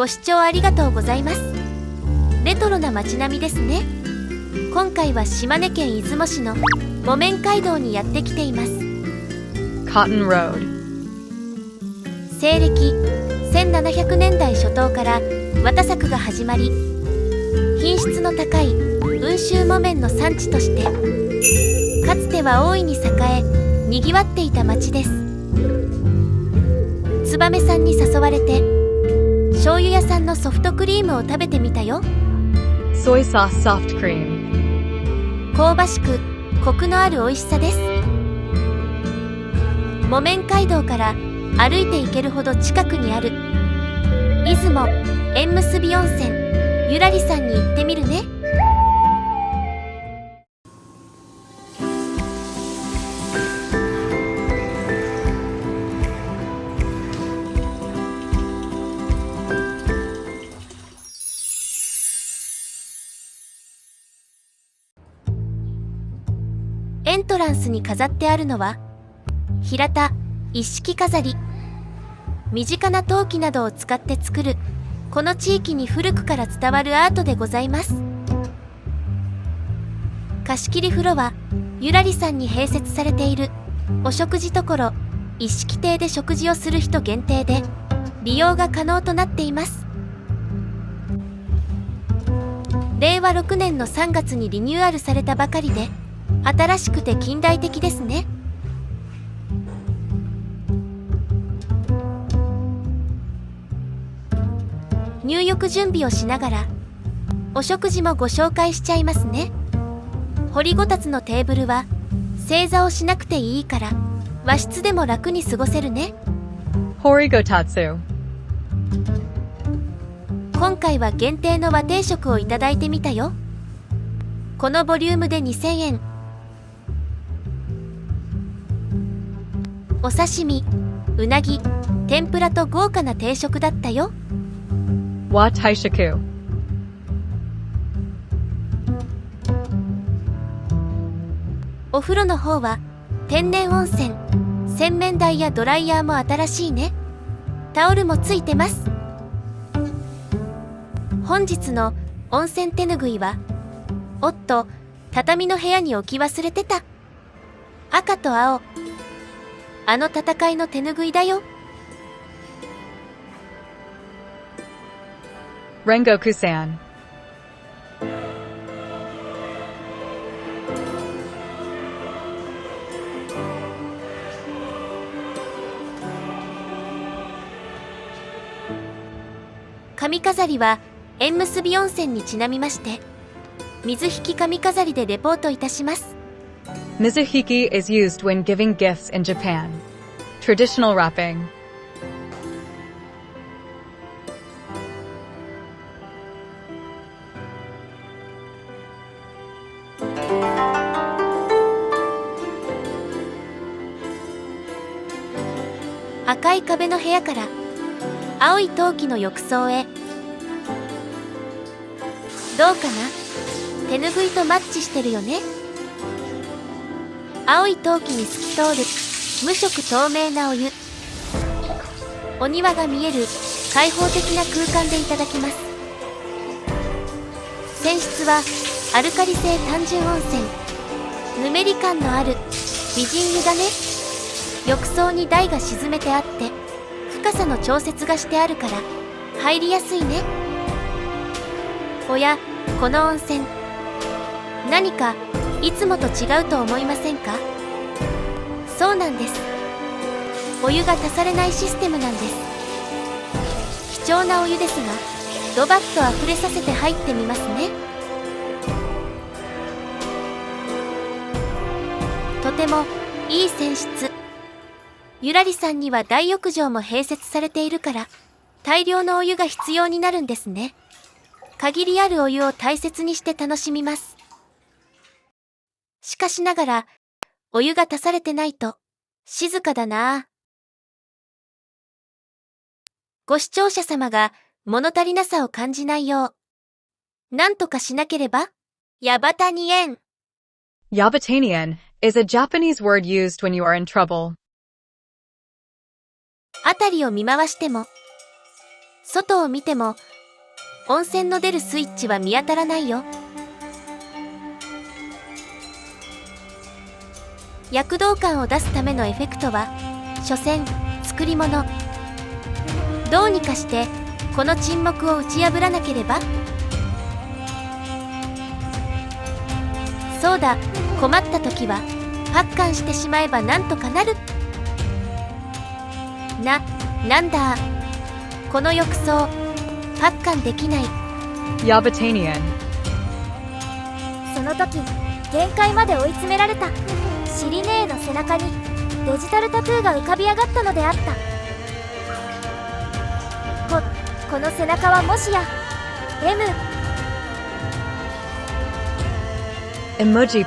ご視聴ありがとうございます。レトロな街並みですね。今回は島根県出雲市の木綿街道にやってきています。Cotton Road. 西暦1700年代初頭から綿作が始まり品質の高い温州木綿の産地としてかつては大いに栄えにぎわっていた町です。燕さんに誘われて醤油屋さんのソフトクリームを食べてみたよ。Soy sauce soft cream. 香ばしくコクのある美味しさです。木綿街道から歩いて行けるほど近くにある。出雲縁結び温泉。ゆらりさんに行ってみるねエントランスに飾ってあるのは平田一式飾り。身近な陶器などを使って作るこの地域に古くから伝わるアートでございます。貸し切り風呂はゆらりさんに併設されているお食事処一式亭で食事をする人限定で利用が可能となっています。令和6年の3月にリニューアルされたばかりで新しくて近代的ですね。入浴準備をしながらお食事もご紹介しちゃいますね。掘りごたつのテーブルは正座をしなくていいから和室でも楽に過ごせるね.今回は限定の和定食をいただいてみたよ。このボリュームで2000円お刺身うなぎ天ぷらと豪華な定食だったよ。Taishaku. お風呂の方は天然温泉洗面台やドライヤーも新しいね。タオルもついてます。本日の温泉手ぬぐいはおっと畳の部屋に置き忘れてた。赤と青あの戦いの手ぬぐいだよ Rengoku-san. 髪飾りは縁結び温泉にちなみまして水引き髪飾りでレポートいたします Mizuhiki is used when giving gifts in Japan. Traditional wrapping. 赤い壁の部屋から青い陶器の浴槽へどうかな手ぬぐいとマッチしてるよね青い陶器に透き通る無色透明なお湯。お庭が見える開放的な空間でいただきます。泉質はアルカリ性単純温泉。ぬめり感のある美人湯だね。浴槽に台が沈めてあって深さの調節がしてあるから入りやすいね。おやこの温泉。何かいつもと違うと思いませんか？そうなんです。お湯が足されないシステムなんです。貴重なお湯ですがドバッと溢れさせて入ってみますね。とてもいい泉質。ゆらりさんには大浴場も併設されているから大量のお湯が必要になるんですね。限りあるお湯を大切にして楽しみます。しかしながらお湯が足されてないと静かだな。あご視聴者様が物足りなさを感じないようなんとかしなければヤバタニエン。Yabatanian is a Japanese word used when you are in trouble. あたりを見回しても外を見ても温泉の出るスイッチは見当たらないよ躍動感を出すためのエフェクトは所詮作り物。どうにかしてこの沈黙を打ち破らなければ。そうだ困った時は発汗してしまえばなんとかなる。ななんだこの浴槽発汗できない。Yabatanian. その時限界まで追い詰められたシリネーの背中にデジタルタトゥーが浮かび上がったのであった。ここの背中はもしや M Emoji.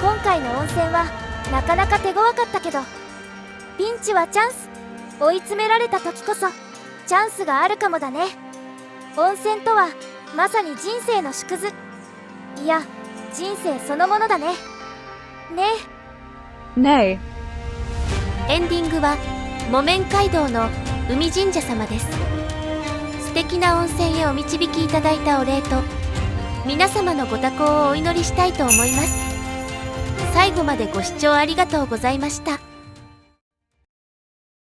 今回の温泉はなかなか手強かったけどピンチはチャンス。追い詰められた時こそチャンスがあるかもだね。温泉とはまさに人生の縮図いや人生そのものだね。ね。Nay. エンディングは木綿街道の海神社様です。素敵な温泉へお導きいただいたお礼と皆様のご多幸をお祈りしたいと思います。最後までご視聴ありがとうございました